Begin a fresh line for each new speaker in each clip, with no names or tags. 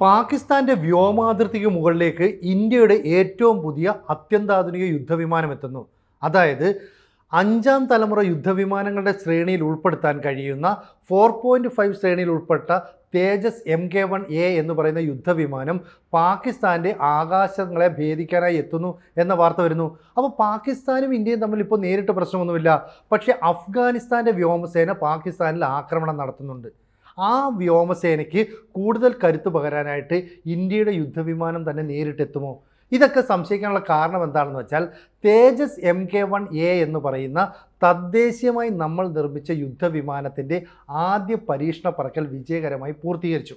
പാകിസ്ഥാന്റെ വ്യോമാതിർത്തിക്ക് മുകളിലേക്ക് ഇന്ത്യയുടെ ഏറ്റവും പുതിയ അത്യന്താധുനിക യുദ്ധവിമാനം എത്തുന്നു. അതായത് അഞ്ചാം തലമുറ യുദ്ധവിമാനങ്ങളുടെ ശ്രേണിയിൽ ഉൾപ്പെടുത്താൻ കഴിയുന്ന ഫോർ പോയിന്റ് ഫൈവ് ശ്രേണിയിൽ ഉൾപ്പെട്ട Tejas M K one A എന്ന് പറയുന്ന യുദ്ധവിമാനം പാകിസ്ഥാന്റെ ആകാശങ്ങളെ ഭേദിക്കാനായി എത്തുന്നു എന്ന വാർത്ത വരുന്നു. അപ്പോൾ പാകിസ്ഥാനും ഇന്ത്യയും തമ്മിൽ ഇപ്പോൾ നേരിട്ട് പ്രശ്നമൊന്നുമില്ല. പക്ഷേ അഫ്ഗാനിസ്ഥാന്റെ വ്യോമസേന പാകിസ്ഥാനിൽ ആക്രമണം നടത്തുന്നുണ്ട്. ആ വ്യോമസേനയ്ക്ക് കൂടുതൽ കരുത്ത് പകരാനായിട്ട് ഇന്ത്യയുടെ യുദ്ധവിമാനം തന്നെ നേരിട്ടെത്തുമോ ഇതൊക്കെ സംശയിക്കാനുള്ള കാരണം എന്താണെന്ന് വെച്ചാൽ Tejas M K one A എന്ന് പറയുന്ന തദ്ദേശീയമായി നമ്മൾ നിർമ്മിച്ച യുദ്ധവിമാനത്തിന്റെ ആദ്യ പരീക്ഷണ പറക്കൽ വിജയകരമായി പൂർത്തീകരിച്ചു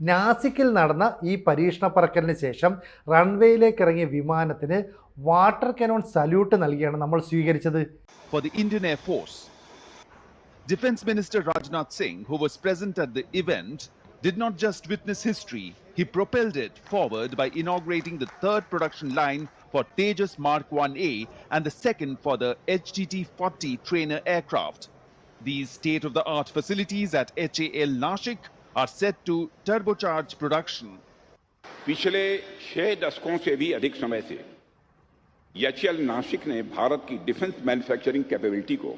നാസിക്കിൽ നടന്ന ഈ പരീക്ഷണ പറക്കലിന് ശേഷം റൺവേയിലേക്ക് ഇറങ്ങിയ വിമാനത്തിന് വാട്ടർ കനോൺ സല്യൂട്ട് നൽകിയാണ് നമ്മൾ സ്വീകരിച്ചത്
for the Indian air force. Defense Minister Rajnath Singh, who was present at the event, did not just witness history, he propelled it forward by inaugurating the third production line for Tejas Mark 1A and the second for the HTT 40 trainer aircraft. These state of the art facilities at HAL Nashik are set to turbocharge production.
पिछले छह दशकों से भी अधिक समय से HL Nashik ने भारत की डिफेंस मैन्युफैक्चरिंग कैपेबिलिटी को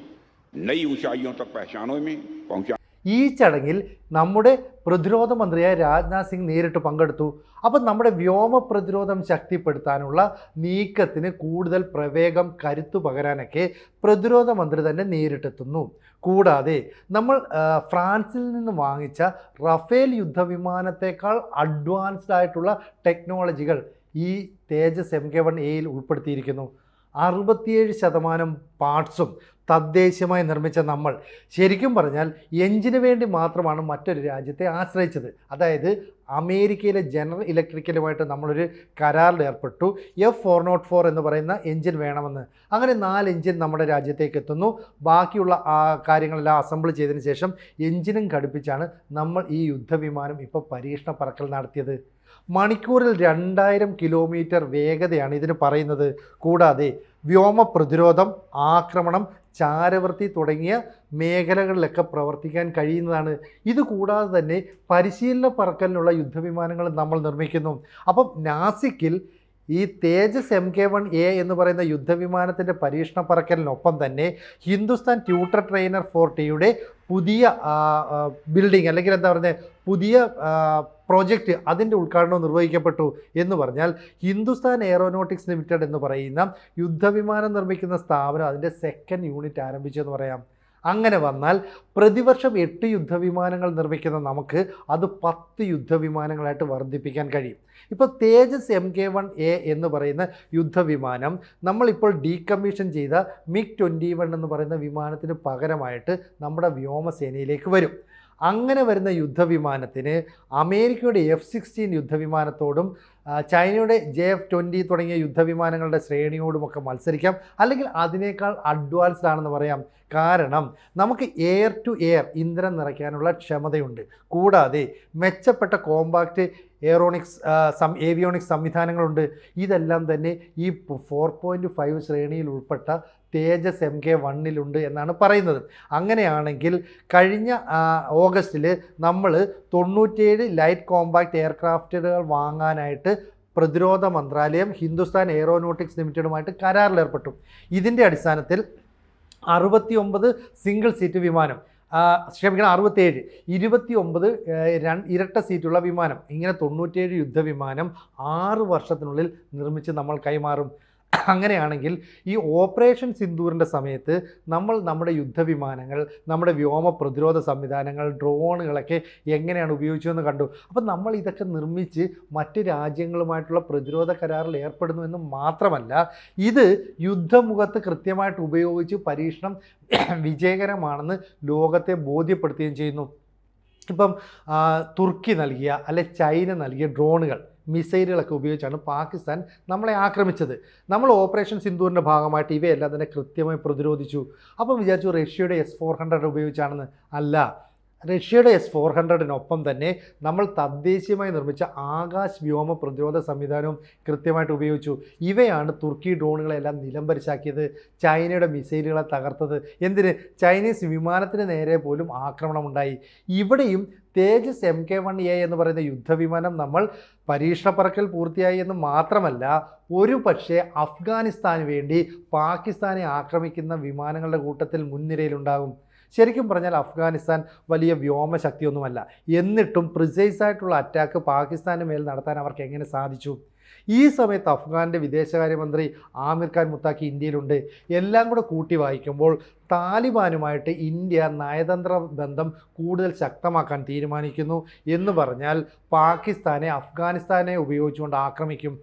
नई ऊंचाइयों तक पहचानों में पहुंचा
ഈ ചടങ്ങിൽ നമ്മുടെ പ്രതിരോധ മന്ത്രിയായ രാജ്നാഥ് സിംഗ് നേരിട്ട് പങ്കെടുത്തു അപ്പം നമ്മുടെ വ്യോമ പ്രതിരോധം ശക്തിപ്പെടുത്താനുള്ള നീക്കത്തിന് കൂടുതൽ പ്രവേഗം കരുത്തു പകരാനൊക്കെ പ്രതിരോധ മന്ത്രി തന്നെ നേരിട്ടെത്തുന്നു കൂടാതെ നമ്മൾ ആ, ഫ്രാൻസിൽ നിന്ന് വാങ്ങിച്ച റഫേൽ യുദ്ധവിമാനത്തേക്കാൾ അഡ്വാൻസ്ഡ് ആയിട്ടുള്ള ടെക്നോളജികൾ ഈ തേജസ് എം കെ വൺ എയിൽ ഉൾപ്പെടുത്തിയിരിക്കുന്നു അറുപത്തിയേഴ് ശതമാനം പാർട്സും തദ്ദേശീയമായി നിർമ്മിച്ച നമ്മൾ ശരിക്കും പറഞ്ഞാൽ എഞ്ചിന് വേണ്ടി മാത്രമാണ് മറ്റൊരു രാജ്യത്തെ ആശ്രയിച്ചത്. അതായത് അമേരിക്കയിലെ ജനറൽ ഇലക്ട്രിക്കലുമായിട്ട് നമ്മളൊരു കരാറിൽ ഏർപ്പെട്ടു. എഫ് ഫോർ നോട്ട് ഫോർ എന്ന് പറയുന്ന എഞ്ചിൻ വേണമെന്ന്. അങ്ങനെ നാല് എഞ്ചിൻ നമ്മുടെ രാജ്യത്തേക്ക് എത്തുന്നു. ബാക്കിയുള്ള ആ കാര്യങ്ങളെല്ലാം അസംബിൾ ചെയ്തതിന് ശേഷം എഞ്ചിനും ഘടിപ്പിച്ചാണ് നമ്മൾ ഈ യുദ്ധവിമാനം ഇപ്പോൾ പരീക്ഷണ പറക്കൽ നടത്തിയത്. മണിക്കൂറിൽ രണ്ടായിരം കിലോമീറ്റർ വേഗതയാണ് ഇതിന് പറയുന്നത്. കൂടാതെ വ്യോമ പ്രതിരോധം ആക്രമണം ചാരവൃത്തി തുടങ്ങിയ മേഖലകളിലൊക്കെ പ്രവർത്തിക്കാൻ കഴിയുന്നതാണ്. ഇത് കൂടാതെ തന്നെ പരിശീലന പറക്കലിനുള്ള യുദ്ധവിമാനങ്ങൾ നമ്മൾ നിർമ്മിക്കുന്നു. അപ്പം നാസിക്കിൽ ഈ Tejas M K one A എന്ന് പറയുന്ന യുദ്ധവിമാനത്തിന്റെ പരീക്ഷണ പറക്കലിനൊപ്പം തന്നെ ഹിന്ദുസ്ഥാൻ ട്യൂട്ടർ ട്രെയിനർ ഫോർട്ടിയുടെ പുതിയ ബിൽഡിംഗ് അല്ലെങ്കിൽ എന്താ പറയുന്നത് പുതിയ പ്രോജക്റ്റ് അതിന്റെ ഉദ്ഘാടനം നിർവഹിക്കപ്പെട്ടു എന്ന് പറഞ്ഞാൽ ഹിന്ദുസ്ഥാൻ എയറോനോട്ടിക്സ് ലിമിറ്റഡ് എന്ന് പറയുന്ന യുദ്ധവിമാനം നിർമ്മിക്കുന്ന സ്ഥാപനം അതിന്റെ സെക്കൻഡ് യൂണിറ്റ് ആരംഭിച്ചെന്ന് പറയാം. അങ്ങനെ വന്നാൽ പ്രതിവർഷം എട്ട് യുദ്ധവിമാനങ്ങൾ നിർമ്മിക്കുന്ന നമുക്ക് അത് പത്ത് യുദ്ധവിമാനങ്ങളായിട്ട് വർദ്ധിപ്പിക്കാൻ കഴിയും. ഇപ്പോൾ Tejas M K one A എന്ന് പറയുന്ന യുദ്ധവിമാനം നമ്മളിപ്പോൾ ഡീകമ്മീഷൻ ചെയ്ത മിഗ് ട്വന്റി വൺ എന്ന് പറയുന്ന വിമാനത്തിന് പകരമായിട്ട് നമ്മുടെ വ്യോമസേനയിലേക്ക് വരും. അങ്ങനെ വരുന്ന യുദ്ധവിമാനത്തിന് അമേരിക്കയുടെ എഫ് സിക്സ്റ്റീൻ യുദ്ധവിമാനത്തോടും ചൈനയുടെ ജെ എഫ് ട്വന്റി തുടങ്ങിയ യുദ്ധവിമാനങ്ങളുടെ ശ്രേണിയോടുമൊക്കെ മത്സരിക്കാം. അല്ലെങ്കിൽ അതിനേക്കാൾ അഡ്വാൻസ്ഡ് ആണെന്ന് പറയാം. കാരണം നമുക്ക് എയർ ടു എയർ ഇന്ധനം നിറയ്ക്കാനുള്ള ക്ഷമതയുണ്ട്. കൂടാതെ മെച്ചപ്പെട്ട കോമ്പാക്റ്റ് എയറോണിക്സ് സം ഏവിയോണിക്സ് സംവിധാനങ്ങളുണ്ട്. ഇതെല്ലാം തന്നെ ഈ ഫോർ പോയിന്റ് ഫൈവ് ശ്രേണിയിൽ ഉൾപ്പെട്ട തേജസ് എം കെ വണ്ണിലുണ്ട് എന്നാണ് പറയുന്നത്. അങ്ങനെയാണെങ്കിൽ കഴിഞ്ഞ ഓഗസ്റ്റിൽ നമ്മൾ തൊണ്ണൂറ്റേഴ് ലൈറ്റ് കോമ്പാക്റ്റ് എയർക്രാഫ്റ്റുകൾ വാങ്ങാനായിട്ട് പ്രതിരോധ മന്ത്രാലയം ഹിന്ദുസ്ഥാൻ എയറോനോട്ടിക്സ് ലിമിറ്റഡുമായിട്ട് കരാറിലേർപ്പെട്ടു. ഇതിന്റെ അടിസ്ഥാനത്തിൽ അറുപത്തി ഒമ്പത് സിംഗിൾ സീറ്റ് വിമാനം ക്ഷമിക്കണം അറുപത്തേഴ് ഇരുപത്തി ഒമ്പത് ഇരട്ട സീറ്റുള്ള വിമാനം ഇങ്ങനെ തൊണ്ണൂറ്റേഴ് യുദ്ധവിമാനം ആറ് വർഷത്തിനുള്ളിൽ നിർമ്മിച്ച് നമ്മൾ കൈമാറും. അങ്ങനെയാണെങ്കിൽ ഈ ഓപ്പറേഷൻ സിന്ദൂറിന്റെ സമയത്ത് നമ്മൾ നമ്മുടെ യുദ്ധവിമാനങ്ങൾ നമ്മുടെ വ്യോമ പ്രതിരോധ സംവിധാനങ്ങൾ ഡ്രോണുകളൊക്കെ എങ്ങനെയാണ് ഉപയോഗിച്ചതെന്ന് കണ്ടു. അപ്പോൾ നമ്മൾ ഇതൊക്കെ നിർമ്മിച്ച് മറ്റ് രാജ്യങ്ങളുമായിട്ടുള്ള പ്രതിരോധ കരാറിൽ ഏർപ്പെടുന്നുവെന്ന് മാത്രമല്ല ഇത് യുദ്ധമുഖത്ത് കൃത്യമായിട്ട് ഉപയോഗിച്ച് പരീക്ഷണം വിജയകരമാണെന്ന് ലോകത്തെ ബോധ്യപ്പെടുത്തുകയും ചെയ്യുന്നു. ഇപ്പം തുർക്കി നൽകിയ അല്ലെ ചൈന നൽകിയ ഡ്രോണുകൾ മിസൈലുകളൊക്കെ ഉപയോഗിച്ചാണ് പാകിസ്ഥാൻ നമ്മളെ ആക്രമിച്ചത്. നമ്മൾ ഓപ്പറേഷൻ സിന്ധുവിന്റെ ഭാഗമായിട്ട് ഇവയെല്ലാം തന്നെ കൃത്യമായി പ്രതിരോധിച്ചു. അപ്പം വിചാരിച്ചു റഷ്യയുടെ എസ് ഫോർ ഹൺഡ്രഡ് ഉപയോഗിച്ചാണെന്ന് അല്ല. റഷ്യയുടെ എസ് ഫോർ ഹൺഡ്രഡിനൊപ്പം തന്നെ നമ്മൾ തദ്ദേശീയമായി നിർമ്മിച്ച ആകാശ് വ്യോമ പ്രതിരോധ സംവിധാനവും കൃത്യമായിട്ട് ഉപയോഗിച്ചു. ഇവയാണ് തുർക്കി ഡ്രോണുകളെല്ലാം നിലംപരിശാക്കിയത് ചൈനയുടെ മിസൈലുകളെ തകർത്തത്. എന്തിന്? ചൈനീസ് വിമാനത്തിന് നേരെ പോലും ആക്രമണമുണ്ടായി. ഇവിടെയും Tejas M K one A എന്ന് പറയുന്ന യുദ്ധവിമാനം നമ്മൾ പരീക്ഷണ പറക്കൽ പൂർത്തിയായി എന്ന് മാത്രമല്ല ഒരു പക്ഷേ അഫ്ഗാനിസ്ഥാന് വേണ്ടി പാകിസ്ഥാനെ ആക്രമിക്കുന്ന വിമാനങ്ങളുടെ കൂട്ടത്തിൽ മുൻനിരയിലുണ്ടാകും. ശരിക്കും പറഞ്ഞാൽ അഫ്ഗാനിസ്ഥാൻ വലിയ വ്യോമശക്തിയൊന്നുമല്ല. എന്നിട്ടും പ്രിസൈസ് ആയിട്ടുള്ള അറ്റാക്ക് പാകിസ്ഥാന് മേൽ നടത്താൻ അവർക്ക് എങ്ങനെ സാധിച്ചു? ഈ സമയത്ത് അഫ്ഗാന്റെ വിദേശകാര്യമന്ത്രി ആമിർ ഖാൻ മുത്താക്കി ഇന്ത്യയിലുണ്ട്. എല്ലാം കൂടെ കൂട്ടി വായിക്കുമ്പോൾ താലിബാനുമായിട്ട് ഇന്ത്യ നയതന്ത്ര ബന്ധം കൂടുതൽ ശക്തമാക്കാൻ തീരുമാനിക്കുന്നു എന്ന് പറഞ്ഞാൽ പാകിസ്ഥാനെ അഫ്ഗാനിസ്ഥാനെ ഉപയോഗിച്ചുകൊണ്ട് ആക്രമിക്കും.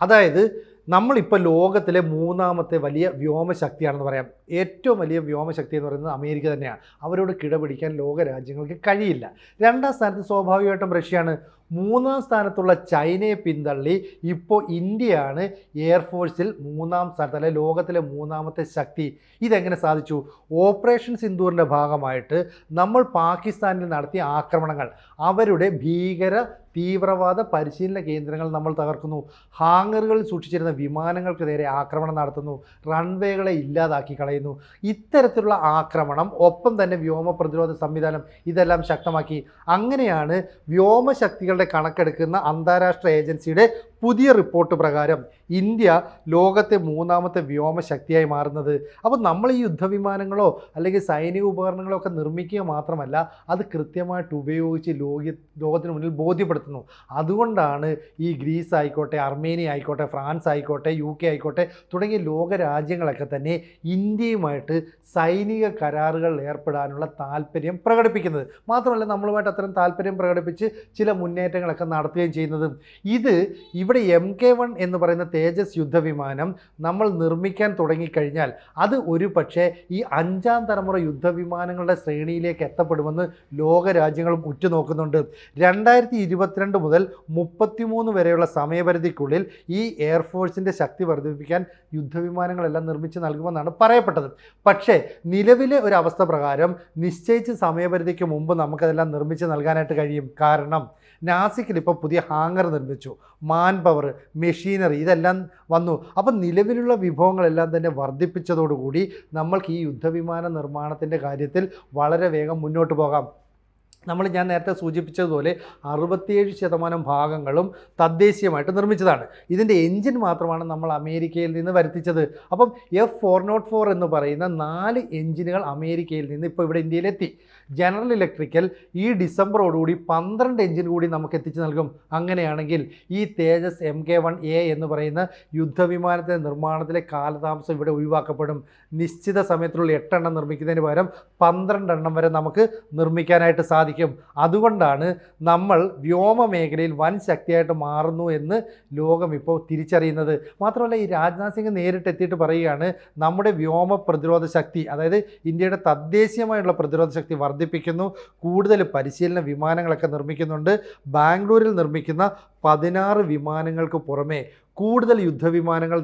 അതായത് നമ്മളിപ്പോൾ ലോകത്തിലെ മൂന്നാമത്തെ വലിയ വ്യോമശക്തിയാണെന്ന് പറയാം. ഏറ്റവും വലിയ വ്യോമശക്തി എന്ന് പറയുന്നത് അമേരിക്ക തന്നെയാണ്. അവരോട് കിടപിടിക്കാൻ ലോക രാജ്യങ്ങൾക്ക് കഴിയില്ല. രണ്ടാം സ്ഥാനത്ത് സ്വാഭാവികമായിട്ടും റഷ്യയാണ്. മൂന്നാം സ്ഥാനത്തുള്ള ചൈനയെ പിന്തള്ളി ഇപ്പോൾ ഇന്ത്യയാണ് എയർഫോഴ്സിൽ മൂന്നാം സ്ഥാനത്ത് അല്ലെ ലോകത്തിലെ മൂന്നാമത്തെ ശക്തി. ഇതെങ്ങനെ സാധിച്ചു? ഓപ്പറേഷൻ സിന്ദൂറിന്റെ ഭാഗമായിട്ട് നമ്മൾ പാകിസ്ഥാനിൽ നടത്തിയ ആക്രമണങ്ങൾ അവരുടെ ഭീകര തീവ്രവാദ പരിശീലന കേന്ദ്രങ്ങൾ നമ്മൾ തകർക്കുന്നു. ഹാങ്ങറുകളിൽ സൂക്ഷിച്ചിരുന്ന വിമാനങ്ങൾക്ക് നേരെ ആക്രമണം നടത്തുന്നു. റൺവേകളെ ഇല്ലാതാക്കി കളയുന്നു. ഇത്തരത്തിലുള്ള ആക്രമണം ഒപ്പം തന്നെ വ്യോമ പ്രതിരോധ സംവിധാനം ഇതെല്ലാം ശക്തമാക്കി. അങ്ങനെയാണ് വ്യോമശക്തികളുടെ കണക്കെടുക്കുന്ന അന്താരാഷ്ട്ര ഏജൻസിയുടെ പുതിയ റിപ്പോർട്ട് പ്രകാരം ഇന്ത്യ ലോകത്തെ മൂന്നാമത്തെ വ്യോമശക്തിയായി മാറുന്നത്. അപ്പോൾ നമ്മൾ ഈ യുദ്ധവിമാനങ്ങളോ അല്ലെങ്കിൽ സൈനിക ഉപകരണങ്ങളോ ഒക്കെ നിർമ്മിക്കുക മാത്രമല്ല അത് കൃത്യമായിട്ട് ഉപയോഗിച്ച് ലോക ലോകത്തിന് മുന്നിൽ ബോധ്യപ്പെടുത്തുന്നു. അതുകൊണ്ടാണ് ഈ ഗ്രീസ് ആയിക്കോട്ടെ അർമേനിയ ആയിക്കോട്ടെ ഫ്രാൻസ് ആയിക്കോട്ടെ യു കെ ആയിക്കോട്ടെ തുടങ്ങിയ ലോക രാജ്യങ്ങളൊക്കെ തന്നെ ഇന്ത്യയുമായിട്ട് സൈനിക കരാറുകൾ ഏർപ്പെടാനുള്ള താല്പര്യം പ്രകടിപ്പിക്കുന്നത്. മാത്രമല്ല നമ്മളുമായിട്ട് അത്തരം താല്പര്യം പ്രകടിപ്പിച്ച് ചില മുന്നേറ്റങ്ങളൊക്കെ നടത്തുകയും ചെയ്യുന്നതും. ഇത് ഇവിടെ എം കെ വൺ എന്ന് പറയുന്ന തേജസ് യുദ്ധവിമാനം നമ്മൾ നിർമ്മിക്കാൻ തുടങ്ങിക്കഴിഞ്ഞാൽ അത് ഒരു പക്ഷേ ഈ അഞ്ചാം തലമുറ യുദ്ധവിമാനങ്ങളുടെ ശ്രേണിയിലേക്ക് എത്തപ്പെടുമെന്ന് ലോക രാജ്യങ്ങളും ഉറ്റുനോക്കുന്നുണ്ട്. രണ്ടായിരത്തി ഇരുപത്തിരണ്ട് മുതൽ മുപ്പത്തിമൂന്ന് വരെയുള്ള സമയപരിധിക്കുള്ളിൽ ഈ എയർഫോഴ്സിന്റെ ശക്തി വർദ്ധിപ്പിക്കാൻ യുദ്ധവിമാനങ്ങളെല്ലാം നിർമ്മിച്ച് നൽകുമെന്നാണ് പറയപ്പെട്ടത്. പക്ഷേ നിലവിലെ ഒരു അവസ്ഥ പ്രകാരം നിശ്ചയിച്ച സമയപരിധിക്ക് മുമ്പ് നമുക്കതെല്ലാം നിർമ്മിച്ച് നൽകാനായിട്ട് കഴിയും. കാരണം നാസിക്കിൽ ഇപ്പോൾ പുതിയ ഹാങ്ങർ നിർമ്മിച്ചു. മാൻ പവർ മെഷീനറി ഇതെല്ലാം വന്നു. അപ്പം നിലവിലുള്ള വിഭവങ്ങളെല്ലാം തന്നെ വർദ്ധിപ്പിച്ചതോടുകൂടി നമ്മൾക്ക് ഈ യുദ്ധവിമാന നിർമ്മാണത്തിന്റെ കാര്യത്തിൽ വളരെ വേഗം മുന്നോട്ട് പോകാം. നമ്മൾ ഞാൻ നേരത്തെ സൂചിപ്പിച്ചതുപോലെ അറുപത്തിയേഴ് ശതമാനം ഭാഗങ്ങളും തദ്ദേശീയമായിട്ട് നിർമ്മിച്ചതാണ്. ഇതിന്റെ എൻജിൻ മാത്രമാണ് നമ്മൾ അമേരിക്കയിൽ നിന്ന് വരുത്തിച്ചത്. അപ്പം എഫ് ഫോർ നോട്ട് ഫോർ എന്ന് പറയുന്ന നാല് എൻജിനുകൾ അമേരിക്കയിൽ നിന്ന് ഇപ്പോൾ ഇവിടെ ഇന്ത്യയിലെത്തി. ജനറൽ ഇലക്ട്രിക്കൽ ഈ ഡിസംബറോടുകൂടി പന്ത്രണ്ട് എഞ്ചിൻ കൂടി നമുക്ക് എത്തിച്ചു നൽകും. അങ്ങനെയാണെങ്കിൽ ഈ Tejas M K one A എന്ന് പറയുന്ന യുദ്ധവിമാനത്തിന്റെ നിർമ്മാണത്തിലെ കാലതാമസം ഇവിടെ ഒഴിവാക്കപ്പെടും. നിശ്ചിത സമയത്തിലുള്ള എട്ടെണ്ണം നിർമ്മിക്കുന്നതിന് പകരം പന്ത്രണ്ടെണ്ണം വരെ നമുക്ക് നിർമ്മിക്കാനായിട്ട് സാധിക്കും. അതുകൊണ്ടാണ് നമ്മൾ വ്യോമ മേഖലയിൽ വൻ ശക്തിയായിട്ട് മാറുന്നു എന്ന് ലോകം ഇപ്പോൾ തിരിച്ചറിയുന്നത്. മാത്രമല്ല ഈ രാജ്നാഥ് സിംഗ് നേരിട്ട് എത്തിയിട്ട് പറയുകയാണ് നമ്മുടെ വ്യോമ പ്രതിരോധ ശക്തി അതായത് ഇന്ത്യയുടെ തദ്ദേശീയമായുള്ള പ്രതിരോധ ശക്തി വർദ്ധിപ്പിക്കുന്നു. കൂടുതൽ പരിശീലന വിമാനങ്ങളൊക്കെ നിർമ്മിക്കുന്നുണ്ട്. ബാംഗ്ലൂരിൽ നിർമ്മിക്കുന്ന പതിനാറ് വിമാനങ്ങൾക്ക് പുറമെ കൂടുതൽ യുദ്ധവിമാനങ്ങൾ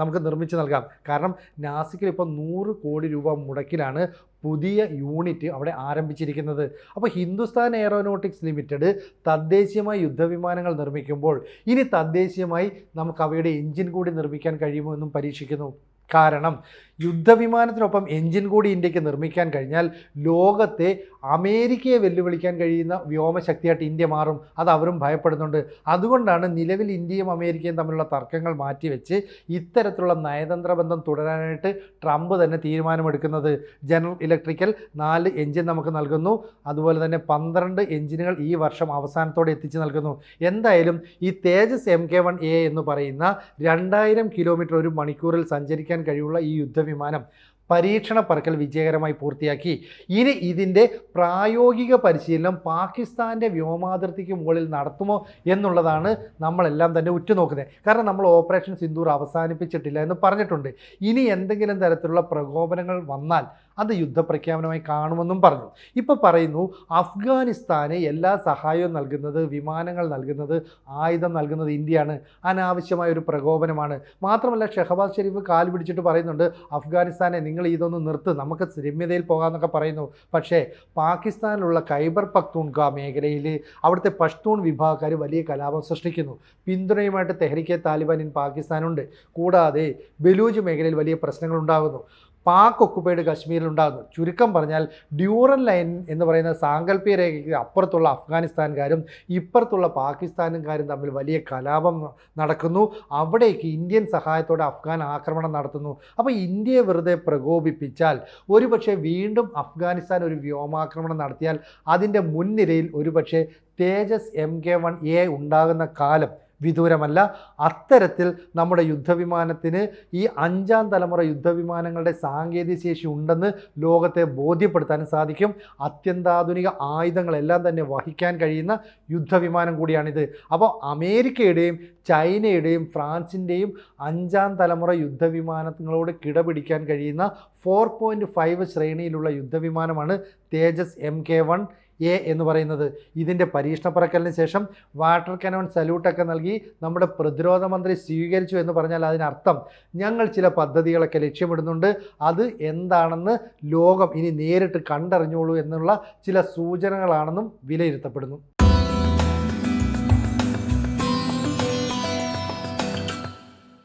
നമുക്ക് നിർമ്മിച്ച് നൽകാം. കാരണം നാസിക്കിൽ ഇപ്പോൾ നൂറ് കോടി രൂപ മുടക്കിലാണ് പുതിയ യൂണിറ്റ് അവിടെ ആരംഭിച്ചിരിക്കുന്നത്. അപ്പോൾ ഹിന്ദുസ്ഥാൻ എയറോനോട്ടിക്സ് ലിമിറ്റഡ് തദ്ദേശീയമായി യുദ്ധവിമാനങ്ങൾ നിർമ്മിക്കുമ്പോൾ ഇനി തദ്ദേശീയമായി നമുക്ക് അവയുടെ എഞ്ചിൻ കൂടി നിർമ്മിക്കാൻ കഴിയുമോ എന്നും പരീക്ഷിക്കുന്നു. കാരണം യുദ്ധവിമാനത്തിനൊപ്പം എഞ്ചിൻ കൂടി ഇന്ത്യയ്ക്ക് നിർമ്മിക്കാൻ കഴിഞ്ഞാൽ ലോകത്തെ അമേരിക്കയെ വെല്ലുവിളിക്കാൻ കഴിയുന്ന വ്യോമശക്തിയായിട്ട് ഇന്ത്യ മാറും. അത് അവരും ഭയപ്പെടുന്നുണ്ട്. അതുകൊണ്ടാണ് നിലവിൽ ഇന്ത്യയും അമേരിക്കയും തമ്മിലുള്ള തർക്കങ്ങൾ മാറ്റിവെച്ച് ഇത്തരത്തിലുള്ള നയതന്ത്ര ബന്ധം തുടരാനായിട്ട് ട്രംപ് തന്നെ തീരുമാനമെടുക്കുന്നത്. ജനറൽ ഇലക്ട്രിക്കൽ നാല് എഞ്ചിൻ നമുക്ക് നൽകുന്നു. അതുപോലെ തന്നെ പന്ത്രണ്ട് എഞ്ചിനുകൾ ഈ വർഷം അവസാനത്തോടെ എത്തിച്ചു നൽകുന്നു. എന്തായാലും ഈ Tejas M K one A എന്ന് പറയുന്ന രണ്ടായിരം കിലോമീറ്റർ ഒരു മണിക്കൂറിൽ സഞ്ചരിക്കാൻ കഴിയുള്ള ഈ യുദ്ധവിമാനം പരീക്ഷണ പറക്കൽ വിജയകരമായി പൂർത്തിയാക്കി. ഇനി ഇതിന്റെ പ്രായോഗിക പരിശീലനം പാകിസ്ഥാന്റെ വ്യോമാതിർത്തിക്ക് മുകളിൽ നടത്തുമോ എന്നുള്ളതാണ് നമ്മളെല്ലാം തന്നെ ഉറ്റുനോക്കുന്നത് കാരണം നമ്മൾ ഓപ്പറേഷൻ സിന്ദൂർ അവസാനിപ്പിച്ചിട്ടില്ല എന്ന് പറഞ്ഞിട്ടുണ്ട്. ഇനി എന്തെങ്കിലും തരത്തിലുള്ള പ്രകോപനങ്ങൾ വന്നാൽ അത് യുദ്ധപ്രഖ്യാപനമായി കാണുമെന്നും പറഞ്ഞു. ഇപ്പോൾ പറയുന്നു അഫ്ഗാനിസ്ഥാന് എല്ലാ സഹായവും നൽകുന്നത് വിമാനങ്ങൾ നൽകുന്നത് ആയുധം നൽകുന്നത് ഇന്ത്യയാണ്. അനാവശ്യമായ ഒരു പ്രകോപനമാണ്. മാത്രമല്ല ഷെഹബാസ് ഷെരീഫ് കാൽ പിടിച്ചിട്ട് പറയുന്നുണ്ട് അഫ്ഗാനിസ്ഥാനെ നിങ്ങൾ ഇതൊന്ന് നിർത്ത് നമുക്ക് രമ്യതയിൽ പോകാമെന്നൊക്കെ പറയുന്നു. പക്ഷേ പാകിസ്ഥാനിലുള്ള ഖൈബർ പക്തൂൺഖ മേഖലയിൽ അവിടുത്തെ പഷ്തൂൺ വിഭാഗക്കാർ വലിയ കലാപം സൃഷ്ടിക്കുന്നു. പിന്തുണയുമായിട്ട് തെഹരിക്കെ താലിബാൻ ഇൻ പാകിസ്ഥാനുണ്ട്. കൂടാതെ ബലൂജ് മേഖലയിൽ വലിയ പ്രശ്നങ്ങൾ ഉണ്ടാകുന്നു പാക് ഒക്കുപൈഡ് കശ്മീരിൽ ഉണ്ടാകുന്നു ചുരുക്കം പറഞ്ഞാൽ ഡ്യൂറൻ ലൈൻ എന്ന് പറയുന്ന സാങ്കല്പിക രേഖയ്ക്ക് അപ്പുറത്തുള്ള അഫ്ഗാനിസ്ഥാൻകാരും ഇപ്പുറത്തുള്ള പാകിസ്ഥാനുകാരും തമ്മിൽ വലിയ കലാപം നടക്കുന്നു. അവിടേക്ക് ഇന്ത്യൻ സഹായത്തോടെ അഫ്ഗാൻ ആക്രമണം നടത്തുന്നു. അപ്പോൾ ഇന്ത്യയെ വെറുതെ പ്രകോപിപ്പിച്ചാൽ ഒരുപക്ഷെ വീണ്ടും അഫ്ഗാനിസ്ഥാൻ ഒരു വ്യോമാക്രമണം നടത്തിയാൽ അതിന്റെ മുൻനിരയിൽ ഒരുപക്ഷെ Tejas M K one A ഉണ്ടാകുന്ന കാലം വിദൂരമല്ല. അത്തരത്തിൽ നമ്മുടെ യുദ്ധവിമാനത്തിന് ഈ അഞ്ചാം തലമുറ യുദ്ധവിമാനങ്ങളുടെ സാങ്കേതിക ശേഷി ഉണ്ടെന്ന് ലോകത്തെ ബോധ്യപ്പെടുത്താനും സാധിക്കും. അത്യന്താധുനിക ആയുധങ്ങളെല്ലാം തന്നെ വഹിക്കാൻ കഴിയുന്ന യുദ്ധവിമാനം കൂടിയാണിത്. അപ്പോൾ അമേരിക്കയുടെയും ചൈനയുടെയും ഫ്രാൻസിന്റെയും അഞ്ചാം തലമുറ യുദ്ധവിമാനങ്ങളോട് കിടപിടിക്കാൻ കഴിയുന്ന ഫോർ പോയിന്റ് ഫൈവ് ശ്രേണിയിലുള്ള യുദ്ധവിമാനമാണ് Tejas M K one. A എന്ന് പറയുന്നത്. ഇതിന്റെ പരീക്ഷണ പറക്കലിന് ശേഷം വാട്ടർ കനോൺ സല്യൂട്ടൊക്കെ നൽകി നമ്മുടെ പ്രതിരോധ മന്ത്രി സ്വീകരിച്ചു എന്ന് പറഞ്ഞാൽ അതിനർത്ഥം ഞങ്ങൾ ചില പദ്ധതികളൊക്കെ ലക്ഷ്യമിടുന്നുണ്ട്. അത് എന്താണെന്ന് ലോകം ഇനി നേരിട്ട് കണ്ടറിഞ്ഞോളൂ എന്നുള്ള ചില സൂചനകളാണെന്നും വിലയിരുത്തപ്പെടുന്നു.